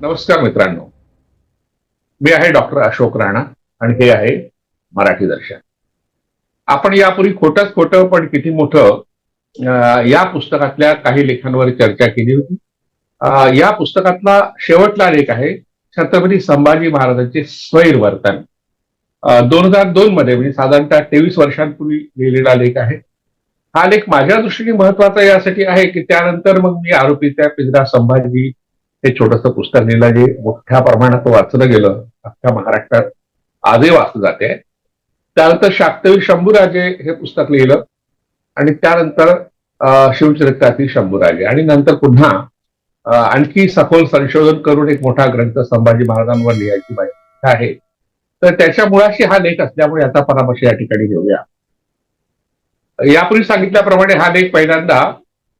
नमस्कार मित्रांनो. मी आहे डॉक्टर अशोक राणा आणि हे आहे मराठी दर्शन. आपण यापूर्वी खोटंच खोटं पण किती मोठं या पुस्तकातल्या काही लेखांवर चर्चा केली होती. या पुस्तकातला शेवटला लेख आहे छत्रपती संभाजी महाराजांचे स्वैरवर्तन दोन हजार दोन मध्ये म्हणजे साधारणतः तेवीस वर्षांपूर्वी लिहिलेला लेख आहे. हा लेख माझ्या दृष्टीने महत्त्वाचा यासाठी आहे की त्यानंतर मग मी आरोपी त्या पिंजरा संभाजी हे छोटस पुस्तक लिहिलं जे मोठ्या प्रमाणात वाचलं गेलं अख्ख्या महाराष्ट्रात आजही वाचलं जाते. त्यानंतर शाक्तवीर शंभूराजे हे पुस्तक लिहिलं आणि त्यानंतर शिवचरित्रातील शंभूराजे. आणि नंतर पुन्हा आणखी सखोल संशोधन करून एक मोठा ग्रंथ संभाजी महाराजांवर लिहायची माहिती आहे. तर त्याच्या मुळाशी हा लेख असल्यामुळे याचा परामर्श या ठिकाणी घेऊया. यापूर्वी सांगितल्याप्रमाणे हा लेख पहिल्यांदा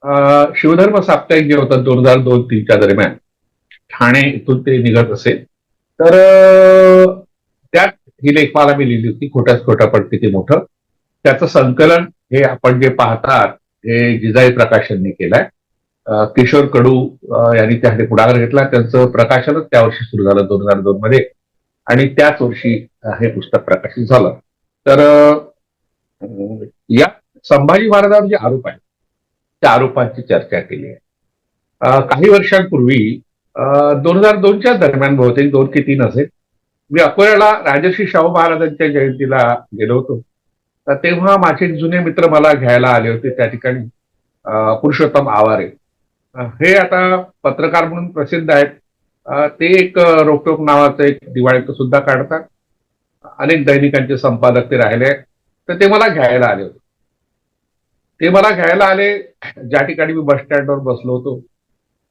अं, शिवधर्म साप्ताहिक जे होतं दोन हजार दोन तीनच्या दरम्यान ठाणे इथून ते निघत असेल. तर त्यात ही लेखमाला मी लिहिली होती खोट्याच खोटा पण किती मोठं. त्याचं संकलन हे आपण जे पाहतात हे जिजाई प्रकाशनने केलंय. किशोर कडू यांनी त्यासाठी पुढाकार घेतला. त्यांचं प्रकाशनच त्या वर्षी सुरू झालं दोन हजार दोन मध्ये. आणि त्याच वर्षी हे पुस्तक प्रकाशित झालं. तर या संभाजी महाराजांवर जे आरोप आहेत त्या आरोपांची चर्चा केली आहे. काही वर्षांपूर्वी दोन हजार दोनच्या दरम्यान बहुतेक दोन की तीन असेल. मी अकोल्याला राजर्षी शाहू महाराजांच्या जयंतीला गेलो होतो. तर तेव्हा माझे जुने मित्र मला घ्यायला आले होते त्या ठिकाणी पुरुषोत्तम आवारे. हे आता पत्रकार म्हणून प्रसिद्ध आहेत. ते एक रोकटोक नावाचं एक दिवाळीत सुद्धा काढतात. अनेक दैनिकांचे संपादक ते राहिले आहेत. तर ते मला घ्यायला आले होते. ते मला घ्यायला आले. ज्या ठिकाणी मी बस स्टँडवर बसलो होतो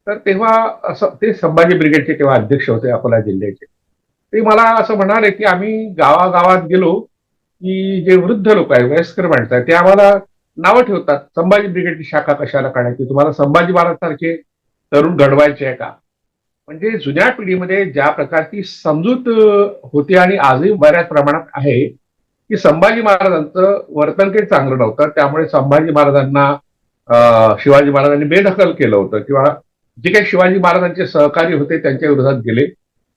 तर तेव्हा असं ते संभाजी ब्रिगेडचे तेव्हा अध्यक्ष होते अकोला जिल्ह्याचे. ते मला असं म्हणाले की आम्ही गावागावात गेलो की जे वृद्ध लोक आहेत वयस्कर माणसं आहेत ते आम्हाला नावं ठेवतात. संभाजी ब्रिगेडची शाखा कशाला काढायची? तुम्हाला संभाजी महाराज सारखे तरुण घडवायचे आहे का? म्हणजे जुन्या पिढीमध्ये ज्या प्रकारची समजूत होती आणि आजही बऱ्याच प्रमाणात आहे की संभाजी महाराजांचं वर्तन काही चांगलं नव्हतं. त्यामुळे संभाजी महाराजांना शिवाजी महाराजांनी बेदखल केलं होतं किंवा जे काही शिवाजी महाराजांचे सहकारी होते त्यांच्या विरोधात गेले.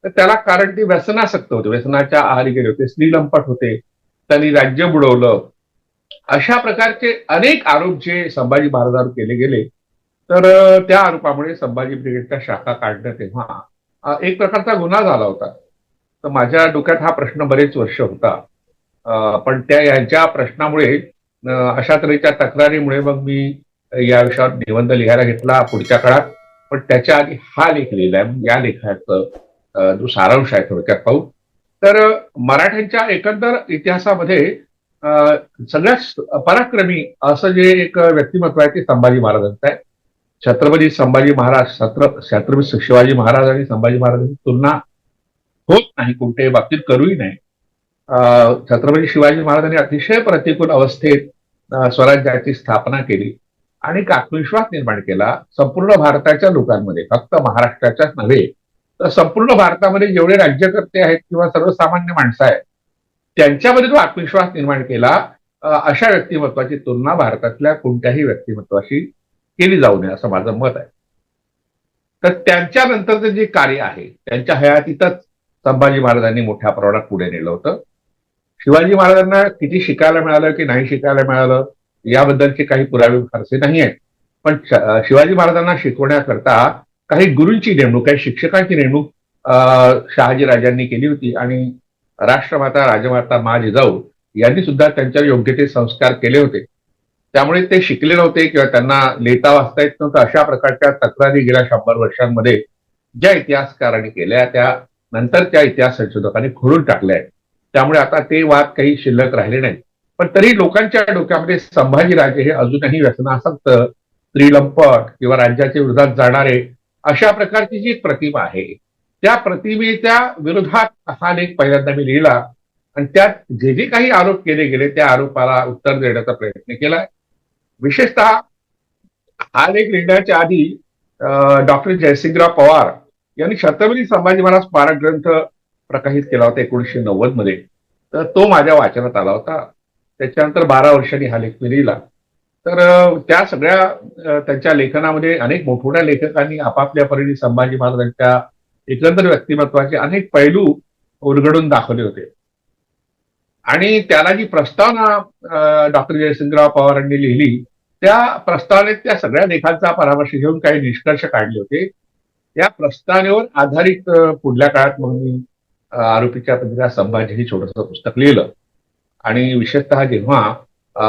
तर त्याला कारण ते व्यसनासक्त होते. व्यसनाच्या आहारी गेले होते स्त्रीलंपट होते. त्यांनी राज्य बुडवलं. अशा प्रकारचे अनेक आरोप जे संभाजी महाराजांवर केले गेले तर त्या आरोपामुळे संभाजी ब्रिगेडच्या शाखा काढणं तेव्हा एक प्रकारचा गुन्हा झाला होता. तर माझ्या डोक्यात हा प्रश्न बरेच वर्ष होता. पण त्या यांच्या प्रश्नामुळे अशा तऱ्हेच्या तक्रारीमुळे मग मी या विषयावर निबंध लिहायला घेतला पुढच्या काळात. पण त्याच्या आधी हा लेख लिहिलाय या लेखाचं जो सारांश आहे थोडक्यात पाहू. तर मराठ्यांच्या एकंदर इतिहासामध्ये सगळ्यात पराक्रमी असं जे एक व्यक्तिमत्व आहे ते संभाजी महाराजांचं आहे. छत्रपती संभाजी महाराज छत्र छत्रपती शिवाजी महाराज आणि संभाजी महाराजांची तुलना होत नाही कोणत्याही बाबतीत करूही नाही. छत्रपती शिवाजी महाराजांनी अतिशय प्रतिकूल अवस्थेत स्वराज्याची स्थापना केली. आणि एक आत्मविश्वास निर्माण केला संपूर्ण भारताच्या लोकांमध्ये फक्त महाराष्ट्राच्याच नव्हे तर संपूर्ण भारतामध्ये जेवढे राज्यकर्ते आहेत किंवा सर्वसामान्य माणसं आहेत त्यांच्यामध्ये जो आत्मविश्वास निर्माण केला अशा व्यक्तिमत्वाची तुलना भारतातल्या कोणत्याही व्यक्तिमत्वाशी केली जाऊ नये असं माझं मत आहे. तर त्यांच्यानंतरचं जे कार्य आहे त्यांच्या हयातीतच संभाजी महाराजांनी मोठ्या प्रमाणात पुढे नेलं होतं. शिवाजी महाराजांना किती शिकायला मिळालं की नाही शिकायला मिळालं याबद्दलचे काही पुरावे फारसे नाही आहेत. पण शिवाजी महाराजांना शिकवण्याकरता काही गुरूंची नेमणूक काही शिक्षकांची नेमणूक अं, शहाजी राजांनी केली होती. आणि राष्ट्रमाता राजमाता मा जिजाऊ यांनी सुद्धा त्यांच्या योग्य ते संस्कार केले होते. त्यामुळे ते शिकले नव्हते किंवा त्यांना लिहिता वाचता येत नव्हतं. अशा प्रकारच्या तक्रारी गेल्या शंभर वर्षांमध्ये ज्या इतिहासकारांनी केल्या त्या नंतर त्या इतिहास संशोधकांनी खोडून टाकल्या आहेत. त्यामुळे आता ते वाद काही शिल्लक राहिले नाहीत. पण तरी लोकांच्या डोक्यामध्ये संभाजीराजे हे अजूनही व्यसनासक्त त्रिलंपट किंवा राज्याच्या विरोधात जाणारे अशा प्रकारची जी एक प्रतिमा आहे त्या प्रतिमेच्या विरोधात हा लेख पहिल्यांदा मी लिहिला. आणि त्यात जे जे काही आरोप केले गेले त्या आरोपाला उत्तर देण्याचा प्रयत्न केलाय विशेषतः हा लेख लिहिण्याच्या आधी डॉक्टर जयसिंगराव पवार यांनी शतवरी संभाजी महाराज स्मारक ग्रंथ प्रकाशित केला होता एकोणीसशे नव्वदमध्ये. तर तो माझ्या वाचनात आला होता. त्याच्यानंतर बारा वर्षांनी हा लेख मी लिहिला. तर त्या सगळ्या त्यांच्या लेखनामध्ये अनेक मोठमोठ्या लेखकांनी आपापल्या परीने संभाजी महाराजांच्या एकंदर व्यक्तिमत्वाचे अनेक पैलू उलगडून दाखवले होते. आणि त्याला जी प्रस्तावना डॉक्टर जयसिंगराव पवारांनी लिहिली त्या प्रस्तावनेत त्या सगळ्या लेखांचा परामर्श घेऊन काही निष्कर्ष काढले होते. त्या प्रस्तावनेवर आधारित पुढल्या काळात मग मी आरोपीच्या पत्रिका संभाजी हे छोटंसं पुस्तक लिहिलं. आणि विशेषतः जेव्हा अ,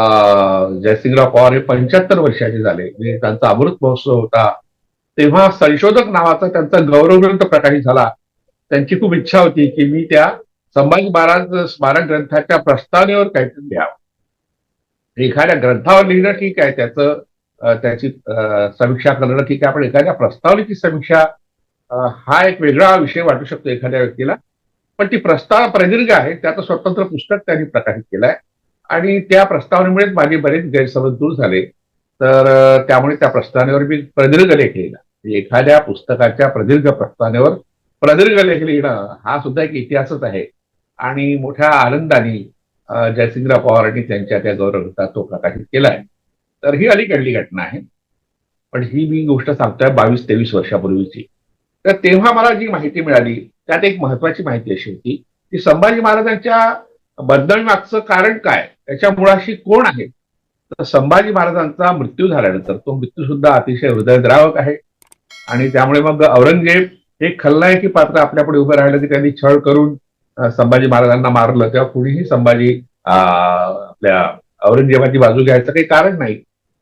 जयसिंगराव पवार हे पंच्याहत्तर वर्षाचे झाले म्हणजे त्यांचा अमृत महोत्सव होता तेव्हा संशोधक नावाचा त्यांचा गौरव ग्रंथ प्रकाशित झाला. त्यांची खूप इच्छा होती की मी त्या संभाजी महाराज स्मारक ग्रंथाच्या प्रस्तावनेवर काहीतरी लिहावं. एखाद्या ग्रंथावर लिहिणं ठीक आहे त्याचं त्याची समीक्षा करणं ठीक आहे पण एखाद्या प्रस्तावनेची समीक्षा हा एक वेगळा विषय वाटू शकतो एखाद्या व्यक्तीला. पण ती प्रस्ताव प्रदीर्घ आहे त्याचं स्वतंत्र पुस्तक त्यांनी प्रकाशित केलंय. आणि त्या प्रस्तावनेमुळेच माझे बरेच गैरसमज दूर झाले. तर त्यामुळे त्या प्रस्तावनेवर मी प्रदीर्घ लेख लिहिला. म्हणजे एखाद्या पुस्तकाच्या प्रदीर्घ प्रस्तावनेवर प्रदीर्घ लेख लिहिणं हा सुद्धा एक इतिहासच आहे. आणि मोठ्या आनंदाने अ, जयसिंगराव पवारांनी त्यांच्या त्या गौरवग्रंथात तो प्रकाशित केला आहे तर ही अलीकडली घटना आहे. पण ही मी गोष्ट सांगतोय बावीस तेवीस वर्षापूर्वीची. तर तेव्हा मला जी माहिती मिळाली त्यात एक महत्वाची माहिती अशी होती की संभाजी महाराजांच्या बदनामीमागचं कारण काय? त्याच्या मुळाशी कोण आहे? तर संभाजी महाराजांचा मृत्यू झाल्यानंतर तो मृत्यू सुद्धा अतिशय हृदयद्रावक आहे. आणि त्यामुळे मग औरंगजेब हे खलनायकी पात्र आपल्यापुढे उभं राहिलं की त्यांनी छळ करून संभाजी महाराजांना मारलं. तेव्हा कुणीही संभाजी आपल्या औरंगजेबाची बाजू घ्यायचं काही कारण नाही.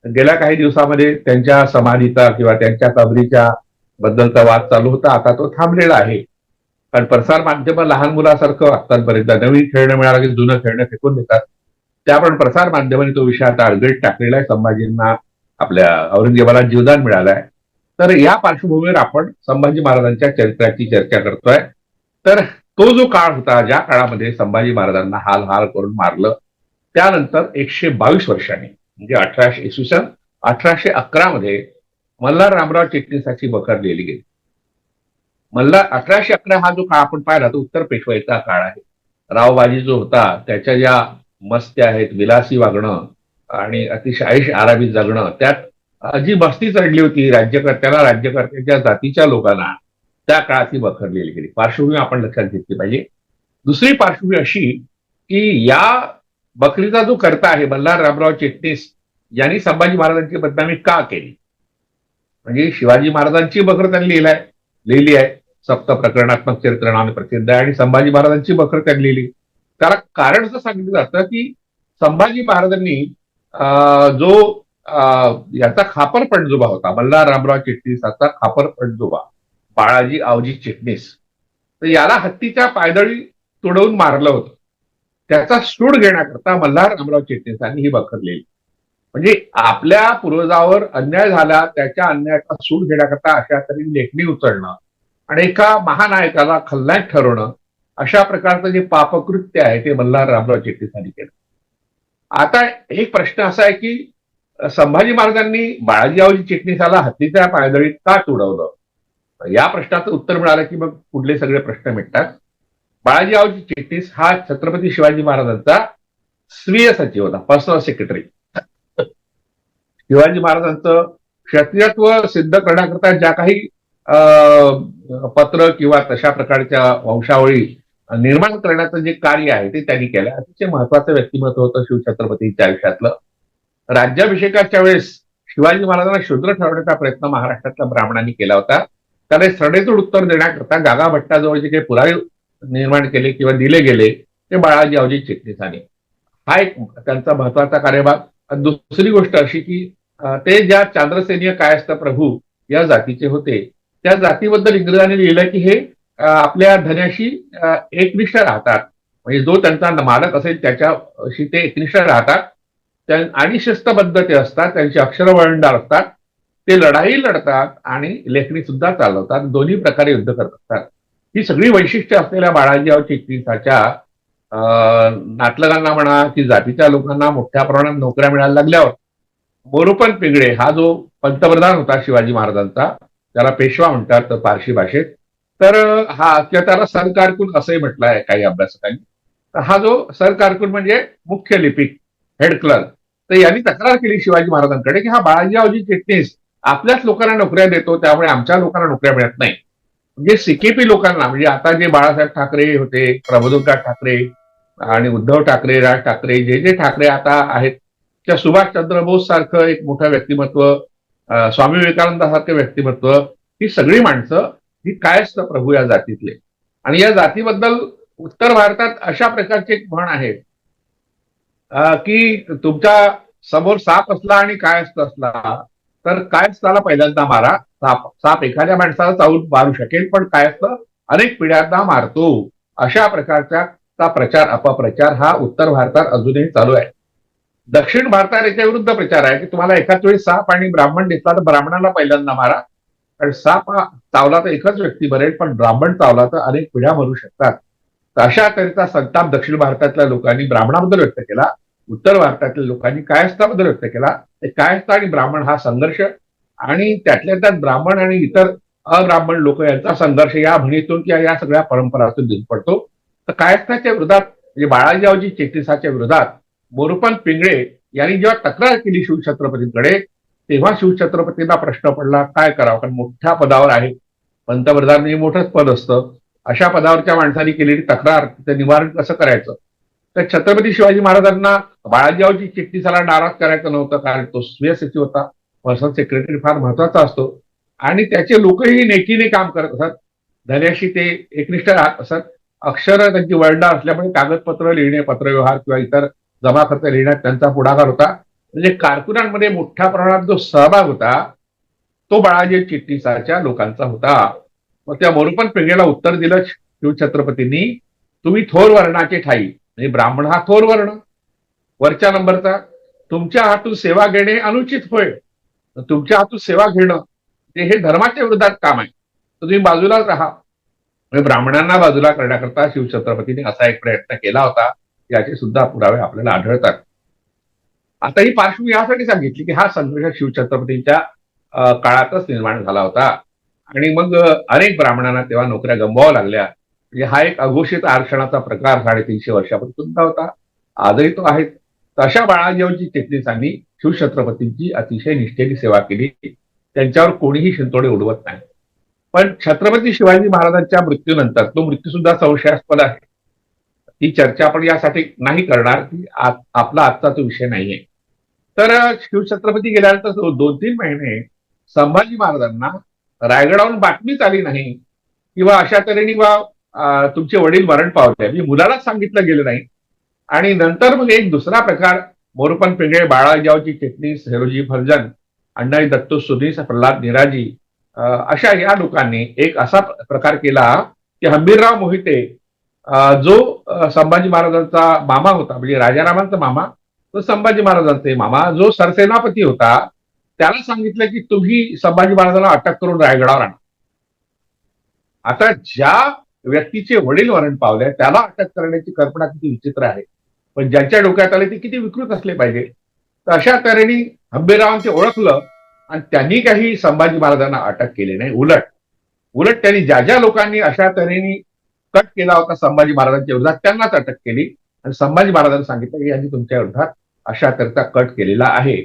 गेल्या काही दिवसामध्ये त्यांच्या समाधीचा किंवा त्यांच्या कबरीच्या बद्दलचा वाद चालू होता. आता तो थांबलेला आहे. कारण प्रसार माध्यम लहान मुलासारखं बरेचदा. नवीन खेळणं मिळालं की जुनं खेळणं फेकून देतात. त्याप्रमाणे प्रसार माध्यमांनी तो विषय आता अडगळीत टाकलेला आहे. संभाजींना आपल्या औरंगजेबाला जीवदान मिळालं आहे तर या पार्श्वभूमीवर आपण संभाजी महाराजांच्या चरित्राची चर्चा करतोय. तर तो जो काळ होता ज्या काळामध्ये संभाजी महाराजांना हाल हाल करून मारलं त्यानंतर एकशे बावीस वर्षांनी म्हणजे अठराशे इसवी सन अठराशे अकरा मध्ये मल्हार रामराव चिटणीसाची बखर लिहिली गेली. मल्हार अठराशे अकरा हा जो काळ आपण पाहिला तो उत्तर पेशवाईचा काळ आहे. रावबाजी जो होता त्याच्या ज्या मस्त्या आहेत विलासी वागणं आणि अतिशय आयुष आरामीत जगणं त्यात जी मस्ती चढली होती राज्यकर्त्याला राज्यकर्त्याच्या जातीच्या लोकांना त्या काळात ती बखर लिहिली गेली. पार्श्वभूमी आपण लक्षात घेतली पाहिजे. दुसरी पार्श्वभूमी अशी की या बकरीचा जो करता आहे मल्हार रामराव चिटणीस यांनी संभाजी महाराजांची बदनामी का केली? म्हणजे शिवाजी महाराजांची बकर त्यांनी लिहिलाय लिहिली आहे. सप्त प्रकरणात्मक चरित्र नावाने प्रसिद्ध आहे. आणि संभाजी महाराजांची बखर त्यांनी लिहिली. त्याला कारण असं सांगितलं जातं की संभाजी महाराजांनी जो याचा खापर पणजोबा होता मल्हार रामराव चिटणीसाचा खापर पणजोबा बाळाजी आवजी चिटणीस तर याला हत्तीच्या पायदळी तुडवून मारलं होतं. त्याचा शूड घेण्याकरता मल्हार रामराव चिटणीसांनी ही बखर लिहिली. म्हणजे आपल्या पूर्वजावर अन्याय झाला त्याच्या अन्यायाचा सूड घेण्याकरता अशा तरी लेखणी उचलणं आणि एका महानायकाला खलनायक ठरवणं अशा प्रकारचं जे पापकृत्य आहे ते मल्हार रामराव चिटणीसांनी केलं. आता एक प्रश्न असा आहे की संभाजी महाराजांनी बाळाजीरावजी चिटणीसाला हत्तीच्या पायदळीत का तुडवलं? या प्रश्नाचं उत्तर मिळालं की मग पुढले सगळे प्रश्न मिटतात. बाळाजीरावजी चिटणीस हा छत्रपती शिवाजी महाराजांचा स्वीय सचिव होता पर्सनल सेक्रेटरी शिवाजी महाराजांचं क्षत्रियत्व सिद्ध करण्याकरता ज्या काही पत्र किंवा तशा प्रकारच्या वंशावळी निर्माण करण्याचं जे कार्य आहे ते त्यांनी केलं. अतिशय महत्वाचं व्यक्तिमत्व होतं शिवछत्रपतींच्या आयुष्यातलं. राज्याभिषेकाच्या वेळेस शिवाजी महाराजांना शूद्र ठरवण्याचा प्रयत्न महाराष्ट्रातल्या ब्राह्मणांनी केला होता. त्याला सडेतोड उत्तर देण्याकरता गागा भट्टाजवळ जे काही पुरावे निर्माण केले किंवा दिले गेले ते बाळाजी अवजी चिटणीसाने. हा एक त्यांचा महत्त्वाचा कार्यभाग. दुसरी गोष्ट अशी की ते ज्या चांद्रसेनीय कायस्थ प्रभू या जातीचे होते त्या जातीबद्दल इंग्रजांनी लिहिलं की हे आपल्या धन्याशी एकनिष्ठ राहतात. म्हणजे जो त्यांचा मालक असेल त्याच्याशी ते एकनिष्ठ राहतात. त्या- आणि शिस्तबद्ध ते असतात त्यांची अक्षर वळणदार असतात ते लढाई लढतात आणि लेखणी सुद्धा चालवतात. दोन्ही प्रकारे युद्ध करत असतात. ही सगळी वैशिष्ट्य असलेल्या बाळाजीराव चिटणीसाच्या अं, म्हणा की जातीच्या लोकांना मोठ्या प्रमाणात नोकऱ्या मिळायला लागल्यावर मोरोपन पिंगळे हा जो पंतप्रधान होता शिवाजी महाराजांचा त्याला पेशवा म्हणतात पारशी भाषेत. तर हा किंवा त्याला सरकारकून असंही म्हटलं आहे काही अभ्यासकांनी. तर हा जो सरकारकून म्हणजे मुख्य लिपिक हेड क्लर्क तर यांनी तक्रार केली शिवाजी महाराजांकडे की हा बाळाजीरावजी चिटणीस आपल्याच लोकांना नोकऱ्या देतो त्यामुळे आमच्या लोकांना नोकऱ्या मिळत नाही. म्हणजे सीकेपी लोकांना म्हणजे आता जे बाळासाहेब ठाकरे होते प्रबोधनकार ठाकरे आणि उद्धव ठाकरे राज ठाकरे जे जे ठाकरे आता आहेत त्या सुभाषचंद्र बोस सारखं एक मोठं व्यक्तिमत्व स्वामी स्वामी विवेकानंदासारखं व्यक्तिमत्व ही सगळी माणसं ही काय असतं प्रभू या जातीतले. आणि या जातीबद्दल उत्तर भारतात अशा प्रकारची एक म्हण आहे की तुमच्यासमोर साप असला आणि काय असतं असला तर काय पहिल्यांदा मारा. साप साप एखाद्या माणसाला चावून मारू शकेल पण काय असतं अनेक पिढ्यांना मारतो. अशा प्रकारचा प्रचार अपप्रचार हा उत्तर भारतात अजूनही चालू आहे. दक्षिण भारतात याच्या विरुद्ध प्रचार आहे की तुम्हाला एकाच वेळी साप आणि ब्राह्मण दिसला तर ब्राह्मणाला पहिल्यांदा मारा. कारण साप हा चावला तर एकच व्यक्ती मरेल पण ब्राह्मण चावला तर अनेक पिढ्या मरू शकतात. तर अशा तऱ्हेचा संताप दक्षिण भारतातल्या लोकांनी ब्राह्मणाबद्दल व्यक्त केला. उत्तर भारतातल्या लोकांनी कायस्थाबद्दल व्यक्त केला. ते कायस्थ आणि ब्राह्मण हा संघर्ष आणि त्यातल्या त्यात ब्राह्मण आणि इतर अब्राह्मण लोक यांचा संघर्ष या म्हणीतून किंवा या सगळ्या परंपरातून दिन पडतो. तर कायस्थाच्या विरोधात म्हणजे बाळाजीरावजी चेतीसाच्या विरोधात मोरुपंत पिंगळे यांनी जेव्हा तक्रार केली शिवछत्रपतींकडे तेव्हा शिवछत्रपतींना प्रश्न पडला काय करावं? कारण मोठ्या पदावर आहे. पंतप्रधान हे मोठंच पद असतं. अशा पदावरच्या माणसांनी केलेली तक्रार तिचं निवारण कसं करायचं? तर छत्रपती शिवाजी महाराजांना बाळाजीरावची चिठ्ठीसाला नाराज करायचं नव्हतं कारण तो स्वीय सचिव होता. पर्सनल सेक्रेटरी फार महत्त्वाचा असतो. आणि त्याचे लोकही नेकीने काम करत असत. धन्याशी ते एकनिष्ठ राहत असत. अक्षर त्यांची वळणं असल्यामुळे कागदपत्र लिहिणे पत्रव्यवहार किंवा इतर जमा खर्च लिहिण्यात त्यांचा पुढाकार होता. म्हणजे कारकुनांमध्ये मोठ्या प्रमाणात जो सहभाग होता तो बाळाजी चिट्टीसाच्या लोकांचा होता. मग त्या मोरुपन पिंगेला उत्तर दिलं शिवछत्रपतींनी तुम्ही थोर वर्णाचे ठाई. म्हणजे ब्राह्मण हा थोर वर्ण. वरच्या नंबरचा तुमच्या हातून सेवा घेणे अनुचित होय. तुमच्या हातून सेवा घेणं ते हे धर्माच्या विरोधात काम आहे. तर तुम्ही बाजूलाच राहा. म्हणजे ब्राह्मणांना बाजूला करण्याकरता शिवछत्रपतींनी असा एक प्रयत्न केला होता. याचे सुद्धा पुरावे आपल्याला आढळतात. आता ही पार्श्वभूमी यासाठी सांगितली की हा संघर्ष शिवछत्रपतींच्या काळातच निर्माण झाला होता. आणि मग अनेक ब्राह्मणांना तेव्हा नोकऱ्या गमवाव्या लागल्या. म्हणजे हा एक अघोषित आरक्षणाचा प्रकार साडेतीनशे वर्षापासून सुद्धा होता. आजही तो आहे. तशा अशा बाळाजीवजी चिटणीसांनी शिवछत्रपतींची अतिशय निष्ठेने सेवा केली. त्यांच्यावर कोणीही शिंतोडे उडवत नाही. पण छत्रपती शिवाजी महाराजांच्या मृत्यूनंतर तो मृत्यू सुद्धा संशयास्पद आहे. ही चर्चा आपण यासाठी नाही करणार की आपला आजचा तो विषय नाहीये. तर शिवछत्रपती गेल्यानंतर दो- दोन तीन महिने संभाजी महाराजांना रायगडावरून बातमीच आली नाही किंवा अशा तऱ्हेने तुमचे वडील मरण पावले. मी मुलालाच सांगितलं गेलं नाही. आणि नंतर मग एक दुसरा प्रकार मोरपन पिंगळे बाळाजावची चिटणीस हेरोजी फर्जन अण्णाई दत्तो सुनीस प्रल्हाद निराजी अशा या लोकांनी एक असा प्रकार केला की हंबीरराव मोहिते जो संभाजी महाराजांचा मामा होता म्हणजे राजारामांचा मामा तो संभाजी महाराजांचे मामा. जो सरसेनापती होता त्याला सांगितलं की तुम्ही संभाजी महाराजांना अटक करून रायगडावर आणा. आता ज्या व्यक्तीचे वडील मरण पावले त्याला अटक करण्याची कल्पना किती विचित्र आहे. पण ज्यांच्या डोक्यात आले ते किती विकृत असले पाहिजे. तर अशा तऱ्हेने हंबेरावांचे ओळखलं आणि त्यांनी काही संभाजी महाराजांना अटक केली नाही. उलट. उलट त्यांनी ज्या ज्या लोकांनी अशा तऱ्हेने कट केला होता संभाजी महाराजांच्या विरोधात. त्यांनाच अटक केली. आणि संभाजी महाराजांनी सांगितलं की यांनी तुमच्या विरोधात अशा करता कट केलेला आहे.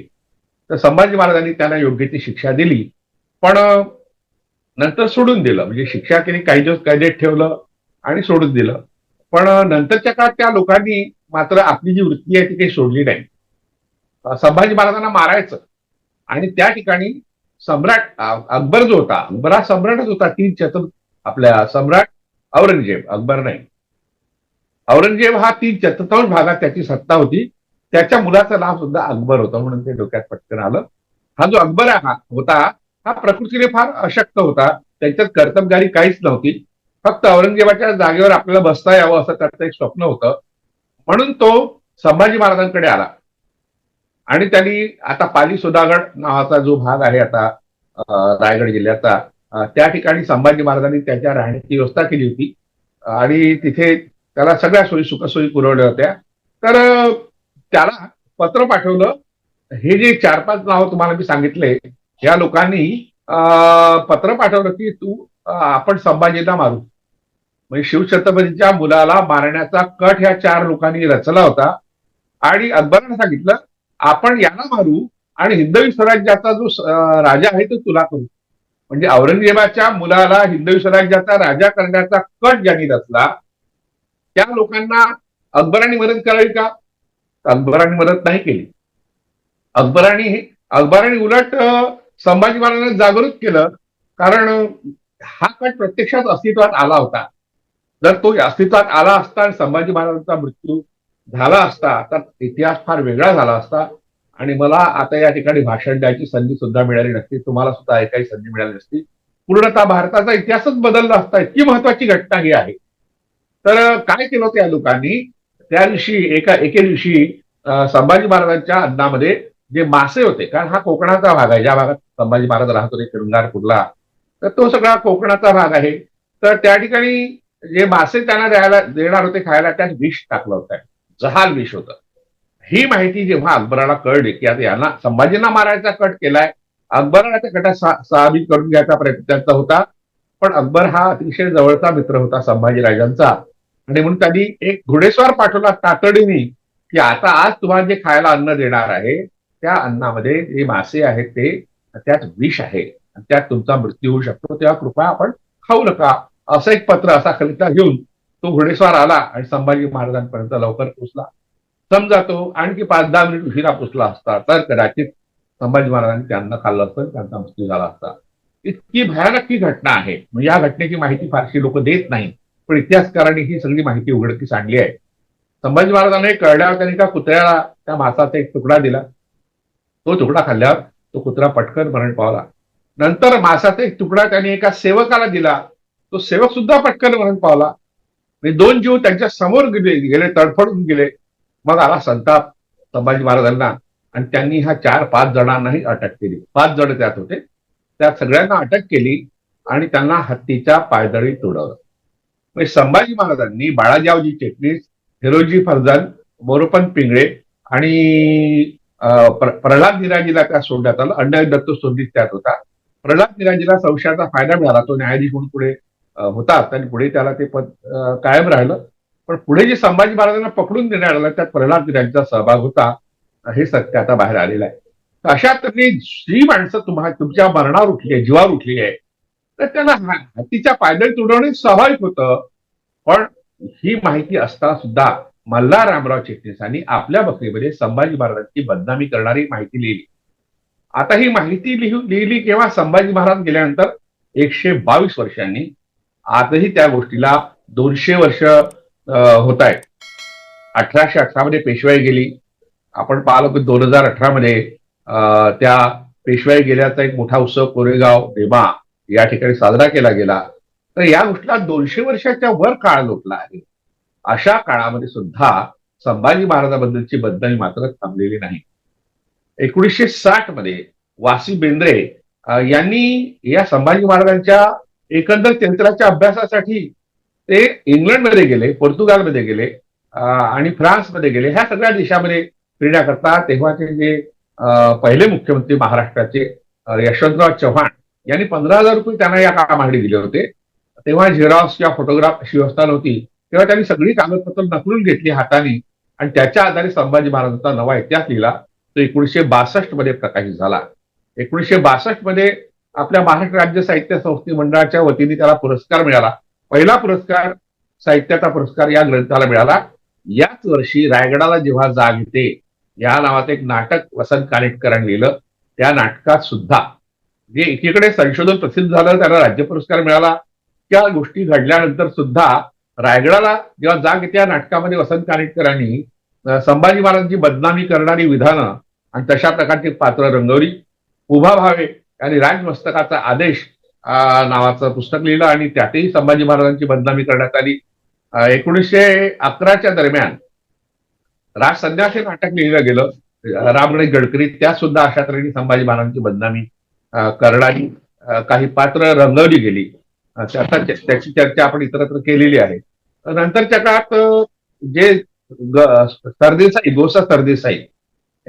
तर संभाजी महाराजांनी त्यांना योग्य ती शिक्षा दिली. पण नंतर सोडून दिलं. म्हणजे शिक्षा केली काही दिवस कैदेत ठेवलं आणि सोडून दिलं. पण नंतरच्या काळात त्या लोकांनी मात्र आपली जी वृत्ती आहे ती काही सोडली नाही. संभाजी महाराजांना मारायचं. आणि त्या ठिकाणी सम्राट अकबर जो होता अकबर हा सम्राटच होता. तीन चतुर आपल्या सम्राट औरंगजेब अकबर नाही. औरंगजेब हा तीन चतुर्थांश भागात त्याची सत्ता होती. त्याच्या मुलाचं नाव सुद्धा अकबर होतं म्हणून ते डोक्यात पटकन आलं. हा जो अकबर हा होता हा प्रकृतीने फार अशक्त होता. त्यांच्यात कर्तबगारी काहीच नव्हती. फक्त औरंगजेबाच्या जागेवर आपल्याला बसता यावं असं त्याचं एक स्वप्न होतं. म्हणून तो संभाजी महाराजांकडे आला. आणि त्यांनी आता पाली सुधागड नावाचा जो भाग आहे आता रायगड जिल्ह्याचा त्या ठिकाणी संभाजी महाराजांनी त्याच्या राहण्याची व्यवस्था केली होती. आणि तिथे त्याला सगळ्या सोयी सुखसोयी पुरवल्या होत्या. तर त्याला पत्र पाठवलं. हे जे चार पाच नावं तुम्हाला मी सांगितले या लोकांनी पत्र पाठवलं की तू आपण संभाजीला मारू. म्हणजे शिवछत्रपतीच्या मुलाला मारण्याचा कट ह्या चार लोकांनी रचला होता. आणि अकबरांना सांगितलं आपण याला मारू आणि हिंदवी स्वराज्याचा जो राजा आहे तो तुला करू. म्हणजे औरंगजेबाच्या मुलाला हिंदवी स्वराज्याचा राजा करण्याचा कट ज्यांनी रचला त्या लोकांना अकबरांनी मदत करावी का? अकबरांनी मदत नाही केली. अकबरांनी अकबरांनी उलट संभाजी महाराजांना जागृत केलं. कारण हा कट प्रत्यक्षात अस्तित्वात आला होता. जर तो अस्तित्वात आला असता आणि संभाजी महाराजांचा मृत्यू झाला असता तर इतिहास फार वेगळा झाला असता. आणि मला आता या ठिकाणी भाषण द्यायची संधी सुद्धा मिळाली नसती. तुम्हाला सुद्धा ऐकायची संधी मिळाली नसती. पूर्णतः भारताचा इतिहासच बदलला असता इतकी महत्वाची घटना ही आहे. तर काय केलं होतं या लोकांनी? त्या दिवशी एका एके दिवशी संभाजी महाराजांच्या अन्नामध्ये जे मासे होते कारण हा कोकणाचा भाग आहे ज्या भागात संभाजी महाराज राहत होते शृंगार कुर्ला तर तो सगळा कोकणाचा भाग आहे. तर त्या ठिकाणी जे मासे त्यांना द्यायला देणार होते खायला त्यात विष टाकलं होतं. जहाल विष होतं. ही माहिती जेव्हा अकबराला कळली की आता यांना संभाजींना मारायचा कट केलाय अकबराला त्या कटात सा- सामील करून घ्यायचा प्रयत्न त्यांचा होता. पण अकबर हा अतिशय जवळचा मित्र होता संभाजीराजांचा आणि म्हणून त्यांनी एक घोडेस्वार पाठवला तातडीने की आता आज तुम्हाला जे खायला अन्न देणार आहे त्या अन्नामध्ये जे मासे आहेत ते त्यात विष आहे. आणि त्यात तुमचा मृत्यू होऊ शकतो. तेव्हा कृपया आपण खाऊ नका. असं एक पत्र असा कविता घेऊन तो घोडेस्वार आला आणि संभाजी महाराजांपर्यंत लवकर पोचला समजा तो आणखी पाच दहा मिनिट उशिरा पोचला असता तर कदाचित संभाजी महाराजांनी त्यांना खाल्लं असतं त्यांचा मृत्यू झाला असता. इतकी भयानक ही घटना आहे. म्हणजे या घटनेची माहिती फारशी लोक देत नाही पण इतिहासकारांनी ही सगळी माहिती उघडकीस आणली आहे. संभाजी महाराजांना कळल्यावर त्यांनी त्या कुत्र्याला त्या मासाचा एक तुकडा दिला. तो तुकडा खाल्ल्यावर तो कुत्रा पटकन मरण पावला. नंतर मासाचा एक तुकडा त्यांनी एका सेवकाला दिला. तो सेवक सुद्धा पटकन मरण पावला. आणि दोन जीव त्यांच्यासमोर गेले गेले तडफडून गेले. मग आला संताप संभाजी महाराजांना. आणि त्यांनी ह्या चार पाच जणांनाही अटक केली. पाच जण त्यात होते. त्या सगळ्यांना अटक केली आणि त्यांना हत्तीच्या पायदळी तोडवलं. म्हणजे संभाजी महाराजांनी बाळाजावजी चेटणीस हिरोजी फरजान मोरोपंत पिंगळे आणि प्रल्हाद निराजीला त्या सोडण्यात आलं. अण्णाजी दत्त सोडलीत त्यात होता. प्रल्हाद निराजीला संशयाचा फायदा मिळाला. तो न्यायाधीश म्हणून पुढे होता. आणि पुढे त्याला ते पद कायम राहिलं. पण पुढे जे संभाजी महाराजांना पकडून देण्यात आलं त्यात प्रल्हाद यांचा सहभाग होता हे सत्य आता बाहेर आलेलं आहे. तर अशा तऱ्हे जी माणसं तुम्हा तुमच्या मरणावर उठली आहे जीवावर उठली आहे तर त्यांना हातीच्या हत्तीच्या पायदळी तुडवणे स्वाभाविक होतं. पण ही माहिती असताना सुद्धा मल्हार रामराव चिटणीसांनी आपल्या बकरीमध्ये संभाजी महाराजांची बदनामी करणारी माहिती लिहिली. आता ही माहिती लिहिली केव्हा? संभाजी महाराज गेल्यानंतर एकशे बावीस वर्षांनी. आजही त्या गोष्टीला दोनशे वर्ष होत आहेत अठराशे अठरा मध्ये पेशवाई गेली. आपण पाहिलं की दोन हजार अठरा मध्ये त्या पेशवाई गेल्याचा एक मोठा उत्सव कोरेगाव भीमा या ठिकाणी साजरा केला गेला. तर या गोष्टीला दोनशे वर्षाच्या वर काळ लोटला आहे. अशा काळामध्ये सुद्धा संभाजी महाराजांबद्दलची बदनामी मात्र थांबलेली नाही. एकोणीसशे साठमध्ये वासी बेंद्रे यांनी या संभाजी महाराजांच्या एकंदर चरित्राच्या अभ्यासासाठी ते इंग्लंडमध्ये गेले पोर्तुगालमध्ये गेले आणि फ्रान्समध्ये गेले. ह्या सगळ्या देशामध्ये फिरण्याकरता तेव्हाचे जे पहिले मुख्यमंत्री महाराष्ट्राचे यशवंतराव चव्हाण यांनी पंधरा हजार रुपये त्यांना या कामासाठी दिले होते. तेव्हा झेरॉक्स किंवा फोटोग्राफ अशी व्यवस्था नव्हती तेव्हा त्यांनी सगळी कागदपत्र नकलून घेतली हाताने आणि त्याच्या आधारे संभाजी महाराजांचा नवा इतिहास लिहिला. तो एकोणीसशे बासष्टमध्ये प्रकाशित झाला. एकोणीसशे बासष्टमध्ये आपल्या महाराष्ट्र राज्य साहित्य संस्थे मंडळाच्या वतीने त्याला पुरस्कार मिळाला. पहिला पुरस्कार साहित्याचा पुरस्कार या ग्रंथाला मिळाला. याच वर्षी रायगडाला जेव्हा जाग येते या नावाचं एक नाटक वसंत कानेटकरांनी लिहिलं. त्या नाटकात सुद्धा जे एकीकडे संशोधन प्रसिद्ध झालं त्याला राज्य पुरस्कार मिळाला. त्या गोष्टी घडल्यानंतर सुद्धा रायगडाला जेव्हा जाग येते या नाटकामध्ये वसंत कानेटकरांनी संभाजी महाराजांची बदनामी करणारी विधानं आणि तशा प्रकारची पात्र रंगवली. उभा भावे आणि राजमस्तकाचा आदेश नावाचं पुस्तक लिहिलं आणि त्यातही संभाजी महाराजांची बदनामी करण्यात आली. एकोणीसशे अकराच्या दरम्यान राज संन्यास हे नाटक लिहिलं गेलं. अं, राम गडकरी त्या सुद्धा अशा तऱ्हेने संभाजी महाराजांची बदनामी करणारी काही पात्र रंगवली गेली. त्याचा त्याची चर्चा आपण इतरत्र केलेली आहे. नंतरच्या काळात जे सरदेसाई गोसा सरदेसाई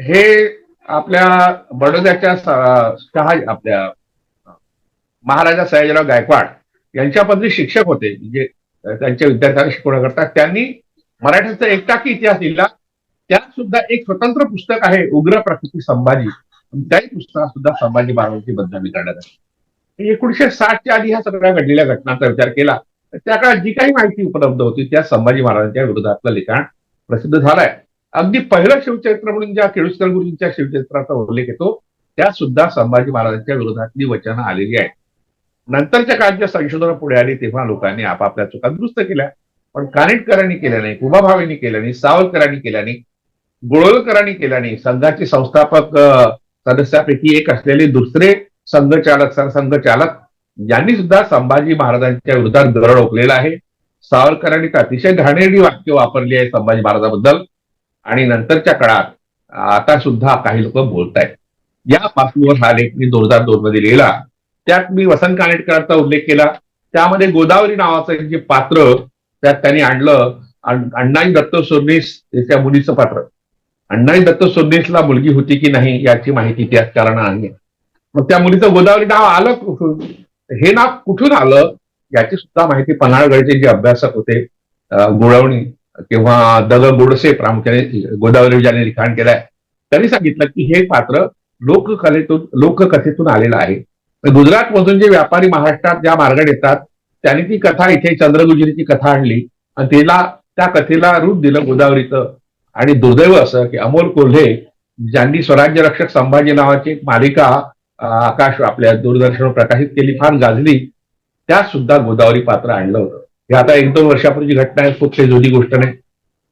हे आपल्या बडोद्याच्या शहा आपल्या महाराजा सयाजीराव गायकवाड यांच्या पदरी शिक्षक होते. म्हणजे त्यांच्या विद्यार्थ्यांना शिकवण्याकरता त्यांनी मराठीचा एकटाकी इतिहास लिहिला. त्यात सुद्धा एक स्वतंत्र पुस्तक आहे उग्र प्रकृती संभाजी. त्याही पुस्तकात सुद्धा संभाजी महाराजांची बदनामी करण्यात आली. म्हणजे एकोणीशे साठच्या आधी ह्या सगळ्या घडलेल्या घटनांचा विचार केला तर त्या काळात जी काही माहिती उपलब्ध होती त्या संभाजी महाराजांच्या विरोधातलं लिखाण प्रसिद्ध झालंय. अगदी पहिलं शिवचरित्र म्हणून ज्या केळुस्कर गुरुजींच्या शिवचरित्राचा उल्लेख येतो त्या सुद्धा संभाजी महाराजांच्या विरोधातली वचनं आलेली आहेत. नंतरच्या काळात ज्या संशोधनं पुढे आली तेव्हा लोकांनी आपापल्या चुका दुरुस्त केल्या. पण कानेटकरांनी केल्या नाही कुबाभावेंनी केल्या नाही सावरकरांनी केल्या नाही गोळवलकरांनी केल्या नाही. संघाचे संस्थापक सदस्यापैकी एक असलेले दुसरे संघचालक सरसंघचालक यांनी सुद्धा संभाजी महाराजांच्या विरोधात दरड ओकलेला आहे. सावरकरांनी तर अतिशय घाणेरडी वाक्य वापरली आहे संभाजी महाराजांबद्दल. आणि नंतरच्या काळात आता सुद्धा काही लोक बोलत आहेत या पार्श्वभूमीवर हा लेख मी दोन हजार दोन मध्ये लिहिला. त्यात मी वसंत कानेटकरांचा उल्लेख केला. त्यामध्ये गोदावरी नावाचं जे पात्र त्यात त्यांनी आणलं. अण्णाई दत्त सोडणीस त्या मुलीचं पात्र. अण्णाई दत्त सोडणीसला मुलगी होती की नाही याची माहिती इतिहासकारांना नाही मग त्या मुलीचं गोदावरी नाव आलं कुठून? हे नाव कुठून आलं? याची सुद्धा माहिती पन्हाळगडचे जे अभ्यासक होते गोळवणी किंवा दग गोडसे प्रामुख्याने गोदावरी ज्याने लिखाण केलंय. त्यांनी सांगितलं की हे पात्र लोककलेतून लोककथेतून आलेलं आहे. गुजरात मधून जे व्यापारी महाराष्ट्रात ज्या मार्गाने येतात त्यांनी ती कथा इथे चंद्रगुजरीची कथा आणली आणि तिला त्या कथेला रूप दिलं गोदावरीचं. आणि दुर्दैव असं की अमोल कोल्हे ज्यांनी स्वराज्य रक्षक संभाजी नावाची एक मालिका आकाश आपल्या दूरदर्शनवर प्रकाशित केली फार गाजली त्यात सुद्धा गोदावरी पात्र आणलं होतं. हे आता एक दोन वर्षापूर्वीची घटना आहे खूप काही जुनी गोष्ट नाही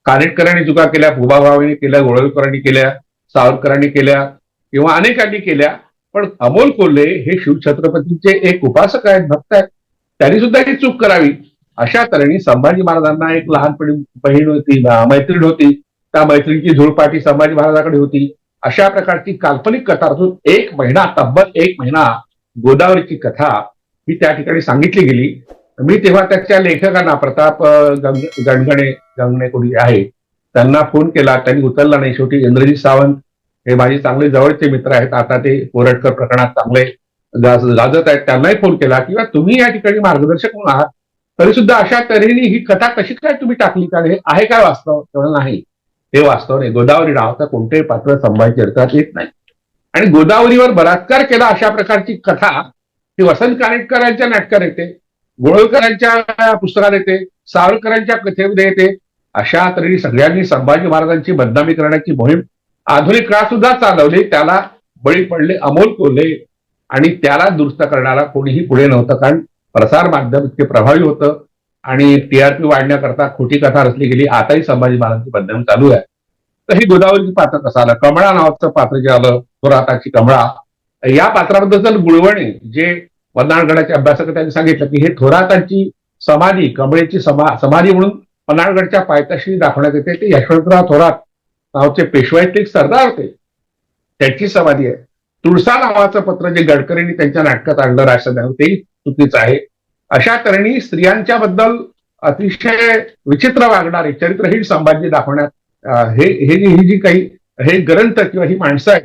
कानेटकरांनी चुका केल्या फुबाभावांनी केल्या गोळवलकरांनी केल्या सावरकरांनी केल्या किंवा अनेकांनी केल्या पण अमोल कोल्हे हे शिवछत्रपतींचे एक उपासक आहेत भक्त आहेत. त्यांनी सुद्धा ही चूक करावी. अशा तऱ्हेने संभाजी महाराजांना एक लहानपणी बहीण होती मैत्रीण होती. त्या मैत्रिणीची झुळपाटी संभाजी महाराजांकडे होती. अशा प्रकारची काल्पनिक कथा असून एक महिना तब्बल एक महिना गोदावरीची कथा ही त्या ठिकाणी सांगितली गेली. मी तेव्हा त्याच्या लेखकांना प्रताप गंग- गणगणे गंगणे कोणी आहे त्यांना फोन केला. त्यांनी उचलला नाही. शेवटी इंद्रजीत सावंत हे माझे चांगले जवळचे मित्र आहेत. आता ते कोरटकर प्रकरणात चांगले गाजत आहेत. त्यांनाही फोन केला किंवा तुम्ही या ठिकाणी मार्गदर्शक म्हणून आहात. तरी सुद्धा अशा तऱ्हेने ही कथा कशी काय तुम्ही टाकली? का हे आहे काय वास्तव? तेव्हा नाही. हे वास्तव नाही. गोदावरी नावाचा कोणतेही पात्र संभाजी चरित्रात येत नाही. आणि गोदावरीवर बलात्कार केला अशा प्रकारची कथा ही वसंत कानेटकरांच्या नाटकात येते. गोळकरांच्या पुस्तकात येते. सावरकरांच्या कथेमध्ये येते. अशा तऱ्हेने सगळ्यांनी संभाजी महाराजांची बदनामी करण्याची मोहीम आधुनिक काळ सुद्धा चालवले त्याला बळी पडले अमोल कोल्हे आणि त्याला दुरुस्त करणारा कोणीही पुढे नव्हतं कारण प्रसार माध्यम इतके प्रभावी होतं आणि टीआरपी वाढण्याकरता खोटी कथा रचली गेली आताही संभाजी महाराजांची बदनाम चालू आहे तर ही गोदावरीची पात्र कसं आलं कमळा नावाचं पात्र जे आलं थोराताची कमळा या पात्राबद्दल गुळवणे जे पन्हाळगडाचे अभ्यासक त्यांनी सांगितलं की हे थोरातांची समाधी कमळेची समा समाधी म्हणून पन्हाळगडच्या पायथ्याशी दाखवण्यात येते ते यशवंतराव थोरात नावचे पेशवाईतले एक सरदार होते त्याची समाधी आहे. तुळसा नावाचं पत्र जे गडकरींनी त्यांच्या नाटकात आणलं राष्ट्रध्यान ते चुकीचं आहे. अशा तऱ्हेने स्त्रियांच्या बद्दल अतिशय विचित्र वागणारे चरित्रहीन संभाजी दाखवण्यात हे हे जी- ही जी काही हे ग्रंथ किंवा ही माणसं आहेत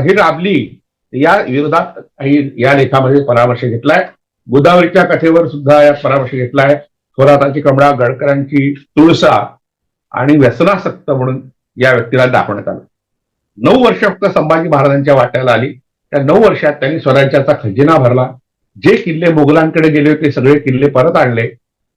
हे ही राबली या विरोधात काही या लेखामध्ये परामर्श घेतलाय. गोदावरीच्या कथेवर सुद्धा या परामर्श घेतलाय. थोराताची कमळा गडकरांची तुळसा आणि व्यसनासक्त म्हणून या व्यक्तीला दाखवण्यात आलं. नऊ वर्ष फक्त संभाजी महाराजांच्या वाट्याला आली. त्या नऊ वर्षात त्यांनी स्वराज्याचा खजिना भरला. जे किल्ले मुघलांकडे गेले होते सगळे किल्ले परत आणले.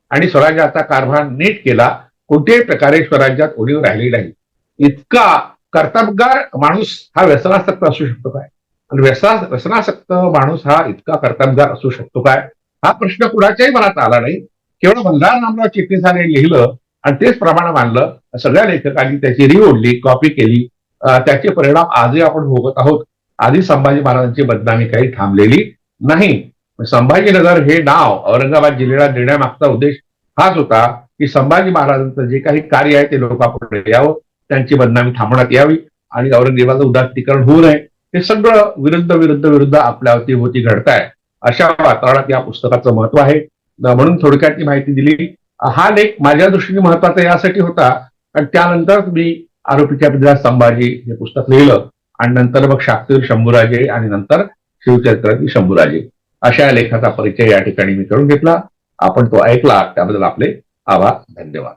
आणि स्वराज्याचा कारभार नीट केला. कोणत्याही प्रकारे स्वराज्यात उणीव राहिली नाही. इतका कर्तबगार माणूस हा व्यसनासक्त असू शकतो काय? आणि व्यसना व्यसनासक्त माणूस हा इतका कर्तबगार असू शकतो काय? हा प्रश्न कुणाच्याही मनात आला नाही. केवळ मल्हार नामदार चिटणीसाने लिहिलं आणि तेच प्रमाण मानलं. सगळ्या लेखकांनी त्याची रिओढली कॉपी केली. त्याचे परिणाम आजही आपण भोगत आहोत. आधी संभाजी महाराजांची बदनामी काही थांबलेली नाही. संभाजीनगर हे नाव औरंगाबाद जिल्ह्याला देण्यामागचा उद्देश हाच होता की संभाजी महाराजांचं जे काही कार्य आहे ते लोकांपुढे यावं. त्यांची बदनामी थांबवण्यात यावी आणि औरंगजेबाचं उदात्तीकरण होऊ नये. हे सगळं विरुद्ध विरुद्ध विरुद्ध आपल्या अवतीभोवती घडताय. अशा वातावरणात या पुस्तकाचं महत्त्व आहे. म्हणून थोडक्यात ती माहिती दिली. हा लेख माझ्या दृष्टीने महत्त्वाचा यासाठी होता. कारण त्यानंतर मी आरोपीच्या पित्रा संभाजी हे पुस्तक लिहिलं. आणि नंतर मग शास्त्रीय शंभूराजे आणि नंतर शिवचरित्रातील शंभूराजे. अशा लेखाचा परिचय या ठिकाणी मी करून घेतला. आपण तो ऐकला त्याबद्दल आपले आभार धन्यवाद.